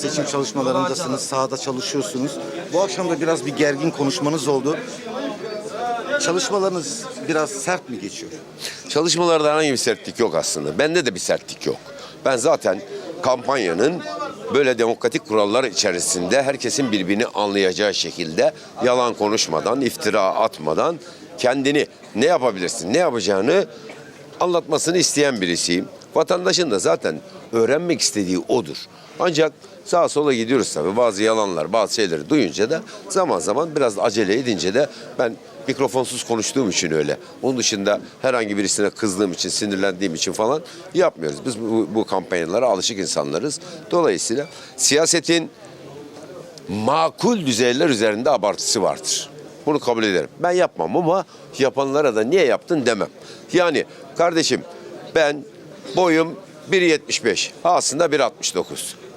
seçim çalışmalarındasınız, sahada çalışıyorsunuz. Bu akşam da biraz bir gergin konuşmanız oldu. Çalışmalarınız biraz sert mi geçiyor? Çalışmalarda herhangi bir sertlik yok aslında. Bende de bir sertlik yok. Ben zaten kampanyanın böyle demokratik kurallar içerisinde herkesin birbirini anlayacağı şekilde yalan konuşmadan, iftira atmadan kendini ne yapabilirsin, ne yapacağını anlatmasını isteyen birisiyim. Vatandaşın da zaten öğrenmek istediği odur. Ancak sağa sola gidiyoruz tabii. Bazı yalanlar, bazı şeyleri duyunca da zaman zaman biraz acele edince de ben mikrofonsuz konuştuğum için öyle. Onun dışında herhangi birisine kızdığım için, sinirlendiğim için falan yapmıyoruz. Biz bu, bu kampanyalara alışık insanlarız. Dolayısıyla siyasetin makul düzeyler üzerinde abartısı vardır. Bunu kabul ederim. Ben yapmam ama yapanlara da niye yaptın demem. Yani kardeşim ben boyum 1.75 aslında 1.69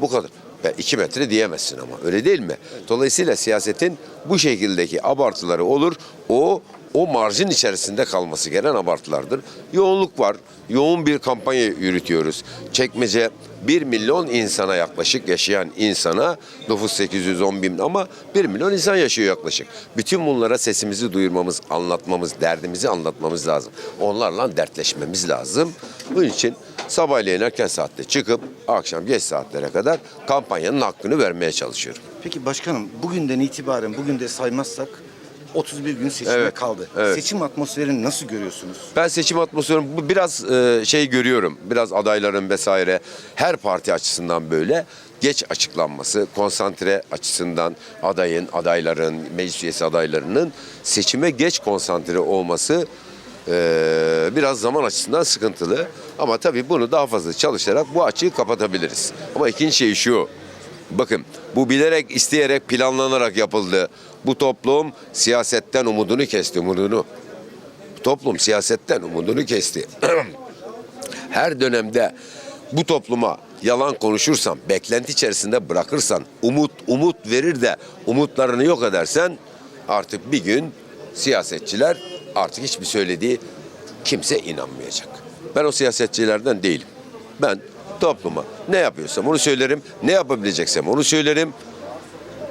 bu kadar. Ben 2 metre diyemezsin ama öyle değil mi? Dolayısıyla siyasetin bu şekildeki abartıları olur. O o marjin içerisinde kalması gereken abartılardır. Yoğunluk var. Yoğun bir kampanya yürütüyoruz. Çekmece 1 milyon insana yaklaşık yaşayan insana nüfus 810 bin ama 1 milyon insan yaşıyor yaklaşık. Bütün bunlara sesimizi duyurmamız, anlatmamız, derdimizi anlatmamız lazım. Onlarla dertleşmemiz lazım. Bunun için sabahleyin erken saatte çıkıp akşam geç saatlere kadar kampanyanın hakkını vermeye çalışıyorum. Peki başkanım bugünden itibaren bugün de saymazsak 31 gün seçime Evet, kaldı. evet. Seçim atmosferini nasıl görüyorsunuz? Ben seçim atmosferini bu biraz e, şey görüyorum. Biraz adayların vesaire her parti açısından böyle geç açıklanması, konsantre açısından adayın, adayların, meclis üyesi adaylarının seçime geç konsantre olması e, biraz zaman açısından sıkıntılı. Ama tabii bunu daha fazla çalışarak bu açığı kapatabiliriz. Ama ikinci şey şu. Bakın bu bilerek, isteyerek, planlanarak yapıldı. Bu toplum siyasetten umudunu kesti, umudunu. Toplum siyasetten umudunu kesti. Her dönemde bu topluma yalan konuşursan, beklenti içerisinde bırakırsan, umut umut verir de umutlarını yok edersen artık bir gün siyasetçiler artık hiçbir söylediği kimse inanmayacak. Ben o siyasetçilerden değilim. Ben topluma ne yapıyorsam onu söylerim, ne yapabileceksem onu söylerim.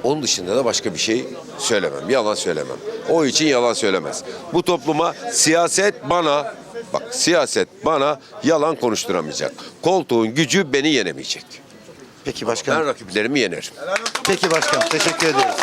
Onun dışında da başka bir şey söylemem. Yalan söylemem. O için yalan söylemez. Bu topluma siyaset bana bak siyaset bana yalan konuşturamayacak. Koltuğun gücü beni yenemeyecek. Peki Ben başkanım. rakiplerimi yenerim. Peki başkanım teşekkür ederiz.